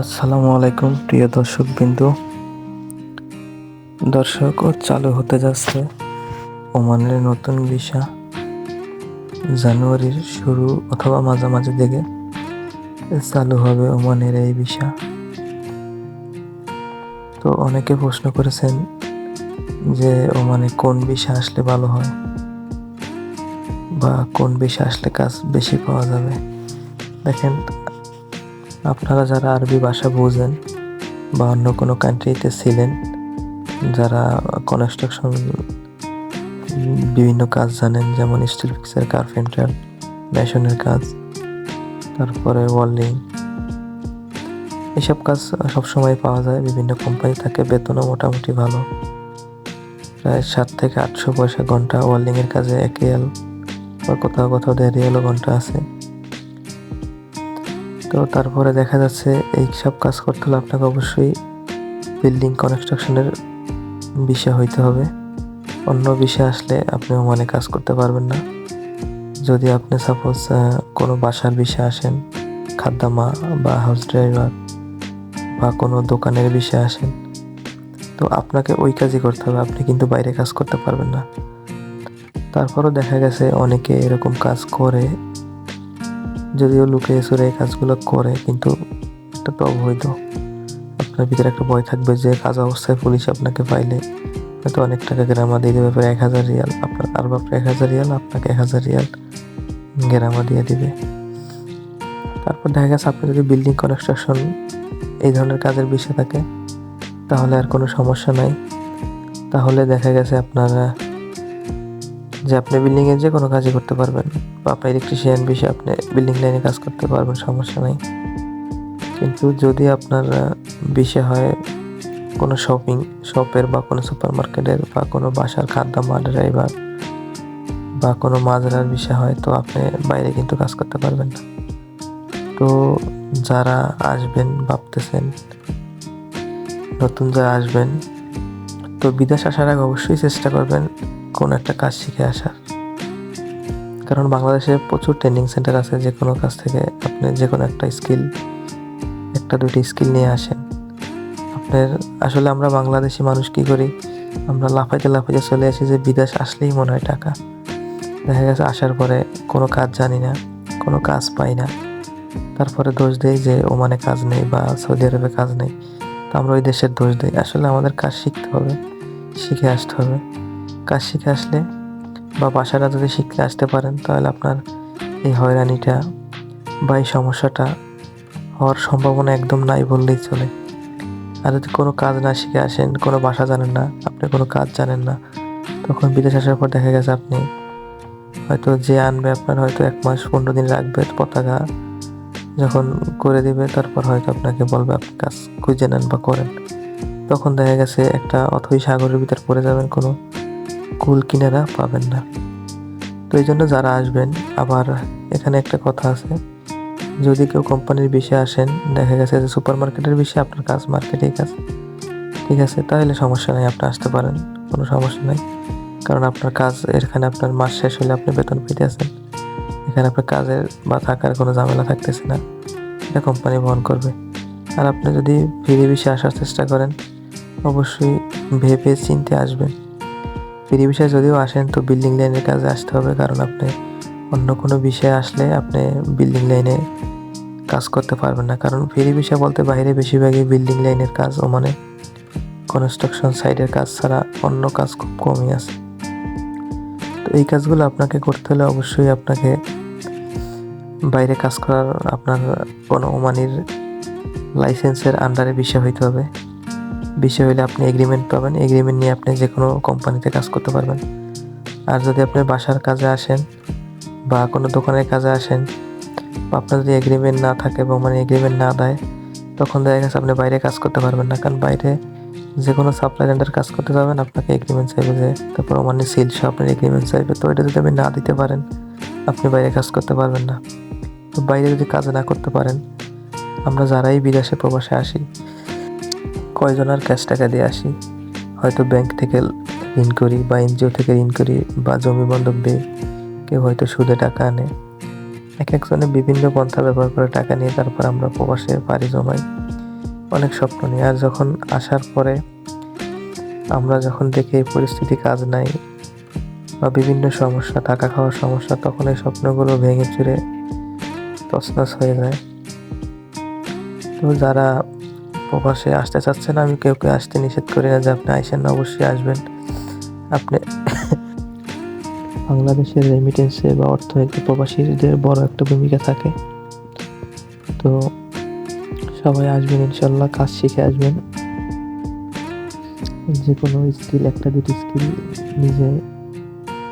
আসসালামু আলাইকুম, প্রিয় দর্শক বিন্দু দর্শক, ও চালু হতে যাচ্ছে ওমানের নতুন ভিসা। জানুয়ারির শুরু অথবা মাঝামাঝি দিকে চালু হবে ওমানের এই ভিসা। তো অনেকে প্রশ্ন করেছেন যে ওমানে কোন ভিসা আসলে ভালো হয় বা কোন ভিসা আসলে কাজ বেশি পাওয়া যাবে। দেখেন আপনারা যারা আরবি ভাষা বোঝেন বা অন্য কোনো কান্ট্রিতে ছিলেন, যারা কনস্ট্রাকশন বিভিন্ন কাজ জানেন, যেমন স্টিল ফিক্সার কার্পেন্টার মেশনের কাজ, তারপরে ওয়ার্লিং এসব কাজ সবসময় পাওয়া যায়। বিভিন্ন কোম্পানি থাকে, বেতনও মোটামুটি ভালো। প্রায় সাত থেকে আটশো পয়সা ঘণ্টা ওয়ার্লিংয়ের কাজে এক রিয়াল বা কোথাও কোথাও দেড় রিয়ালও ঘণ্টা আছে। তো তারপরে দেখা যাচ্ছে এই সব কাজ করতে হলে আপনাকে অবশ্যই বিল্ডিং কনস্ট্রাকশনের বিষয় হইতে হবে। অন্য বিষয় আসলে আপনি মানে কাজ করতে পারবেন না। যদি আপনি সাপোজ কোনো বাসার বিষয়ে আসেন খাদ্দামা বা হাউস ড্রাইভার বা কোনো দোকানের বিষয়ে আসেন, তো আপনাকে ওই কাজই করতে হবে, আপনি কিন্তু বাইরে কাজ করতে পারবেন না। তারপরও দেখা গেছে অনেকে এরকম কাজ করে যদিও লুকিয়ে সুরে এই কাজগুলো করে, কিন্তু এটা তো অবৈধ। আপনার ভিতরে একটা ভয় থাকবে যে কাজ অবস্থায় পুলিশ আপনাকে পাইলে হয়তো অনেক টাকা গ্রামা দিয়ে দেবে, প্রায় এক হাজার রিয়াল। আপনার আর বাপরে এক হাজার রিয়াল, আপনাকে এক হাজার রিয়াল গ্রামা দিয়ে দিবে। তারপর দেখা গেছে আপনি যদি বিল্ডিং কনস্ট্রাকশন এই ধরনের কাজের বিষয় থাকে, তাহলে আর কোনো সমস্যা নাই। তাহলে দেখা গেছে আপনারা যে আপনি বিল্ডিংয়ের যে কোনো কাজই করতে পারবেন। বা আপনার ইলেকট্রিশিয়ান বিষয়ে আপনি বিল্ডিং লাইনে কাজ করতে পারবেন, সমস্যা নেই। কিন্তু যদি আপনার বিষয় হয় কোনো শপিং শপের বা কোনো সুপার মার্কেটের বা কোনো বাসার খাদ্যামা ড্রাইভার বা কোনো মাজরার বিষয় হয়, তো আপনি বাইরে কিন্তু কাজ করতে পারবেন না। তো যারা আসবেন, ভাবতেছেন, নতুন যারা আসবেন, তো বিদেশ আসার আগে অবশ্যই চেষ্টা করবেন কোনো একটা কাজ শিখে আসার কারণ বাংলাদেশে প্রচুর ট্রেনিং সেন্টার আছে, যে কোনো কাজ থেকে আপনি যে কোনো একটা স্কিল একটা দুইটি স্কিল নিয়ে আসেন। আপনার আসলে আমরা বাংলাদেশি মানুষ কি করি? আমরা লাফাইতে লাফাইতে চলে আসি যে বিদেশ আসলেই মনে হয় টাকা। দেখা গেছে আসার পরে কোনো কাজ জানি না, কোনো কাজ পাই না। তারপরে দোষ দেই যে ওমানে কাজ নেই বা সৌদি আরবে কাজ নেই। তো আমরা ওই দেশের দোষ দিই। আসলে আমাদের কাজ শিখতে হবে, শিখে আসতে হবে। কাজ শিখে আসলে বা বাসাটা যদি শিখতে আসতে পারেন, তাহলে আপনার এই হয়রানিটা বা এই সমস্যাটা হওয়ার সম্ভাবনা একদম নাই বললেই চলে। আর যদি কোনো কাজ না শিখে আসেন, কোনো বাসা জানেন না, আপনি কোনো কাজ জানেন না, তখন বিদেশ আসার পর দেখা গেছে আপনি হয়তো যে আনবে আপনার হয়তো এক মাস পনেরো দিন রাখবে পতাকা যখন করে দিবে, তারপর হয়তো আপনাকে বলবে আপনি কাজ খুঁজে নেন বা করেন। তখন দেখা গেছে একটা অথই সাগরের ভিতর পড়ে যাবেন কোনো কুল কিনারা পাবেন না। তো এই জন্য যারা আসবেন, আবার এখানে একটা কথা আছে। যদি কেউ কোম্পানির বিষয়ে আসেন, দেখা গেছে যে সুপার মার্কেটের বিষয়ে আপনার কাজ মার্কেটেই কাজ ঠিক আছে, তাহলে সমস্যা নেই, আপনি আসতে পারেন, কোনো সমস্যা নেই। কারণ আপনার কাজ, এখানে আপনার মাস শেষ হলে আপনি বেতন পেতে আছেন। এখানে আপনার কাজের বা থাকার কোনো ঝামেলা থাকতেছে না। এটা কোম্পানি বহন করবে। আর আপনি যদি ফিরে বিষয়ে আসার চেষ্টা করেন, অবশ্যই ভেবে চিনতে আসবেন। ফিরি বিষয়ে যদিও আসেন, তো বিল্ডিং লাইনের কাজে আসতে হবে। কারণ আপনি অন্য কোনো বিষয়ে আসলে আপনি বিল্ডিং লাইনে কাজ করতে পারবেন না। কারণ ফেরি বিষয় বলতে বাইরে বেশিরভাগই বিল্ডিং লাইনের কাজ ও মানে কনস্ট্রাকশন সাইডের কাজ ছাড়া অন্য কাজ খুব কমই আছে। তো এই কাজগুলো আপনাকে করতে হলে অবশ্যই আপনাকে বাইরে কাজ করার আপনার কোনো ওমানির লাইসেন্সের আন্ডারে বিষয় হইতে হবে। বিষয় হলে আপনি এগ্রিমেন্ট পাবেন। এগ্রিমেন্ট নিয়ে আপনি যে কোনো কোম্পানিতে কাজ করতে পারবেন। আর যদি আপনি বাসার কাজে আসেন বা কোনো দোকানের কাজে আসেন, বা আপনার যদি এগ্রিমেন্ট না থাকে এবং মানে এগ্রিমেন্ট না দেয়, তখন দেখা গেছে আপনি বাইরে কাজ করতে পারবেন না। কারণ বাইরে যে কোনো সাপ্লাই কাজ করতে যাবেন, আপনাকে এগ্রিমেন্ট চাইবে যে তারপর মানে সিল সহ আপনার এগ্রিমেন্ট চাইবে। তো এটা যদি আপনি না দিতে পারেন, আপনি বাইরে কাজ করতে পারবেন না। তো বাইরে যদি কাজ না করতে পারেন, আমরা যারাই বিদেশে প্রবাসে আসি কয়জন আর ক্যাশ টাকা দিয়ে আসি? হয়তো ব্যাংক থেকে ঋণ করি বা এনজিও থেকে ঋণ করি বা জমি বন্ধক দিই কেউ হয়তো সুদে টাকা আনে। এক একজনে বিভিন্ন পন্থা ব্যবহার করে টাকা নিয়ে তারপর আমরা প্রবাসে পাড়ি জমাই। অনেক স্বপ্ন নিয়ে। আর যখন আসার পরে আমরা যখন দেখি এই পরিস্থিতি কাজ নাই বা বিভিন্ন সমস্যা, টাকা খাওয়ার সমস্যা, তখন এই স্বপ্নগুলো ভেঙে চুরে তছনছ হয়ে যায়। তো যারা প্রবাসে আসতে চাচ্ছেন, আমি কেউ কেউ আসতে নিষেধ করি না যে আপনি আইসেন না, অবশ্যই আসবেন। আপনি বাংলাদেশের রেমিটেন্সে বা অর্থনীতি প্রবাসীদের বড় একটা ভূমিকা থাকে। তো সবাই আসবেন ইনশাল্লাহ, কাজ শিখে আসবেন। যে কোনো স্কিল একটা দুটি স্কিল নিজে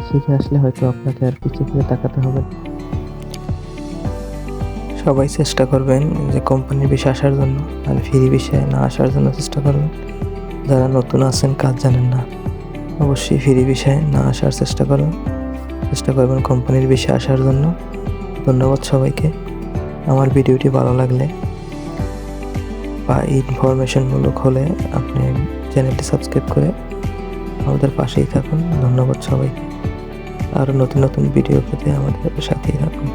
শিখে আসলে হয়তো আপনাকে আর পিছিয়ে ফিরে তাকাতে হবে। সবাই চেষ্টা করবেন যে কোম্পানির বিষয়ে আসার জন্য আর ফ্রি বিষয়ে না আসার জন্য চেষ্টা করবেন। যারা নতুন আছেন, কাজ জানেন না, অবশ্যই ফ্রি বিষয়ে না আসার চেষ্টা করবেন। চেষ্টা করবেন কোম্পানির বিষয়ে আসার জন্য। ধন্যবাদ সবাইকে। আমার ভিডিওটি ভালো লাগলে বা ইনফরমেশনমূলক হলে আপনি চ্যানেলটি সাবস্ক্রাইব করে আমাদের পাশেই থাকুন। ধন্যবাদ সবাইকে। আরও নতুন নতুন ভিডিও পেতে আমাদের সাথেই থাকুন।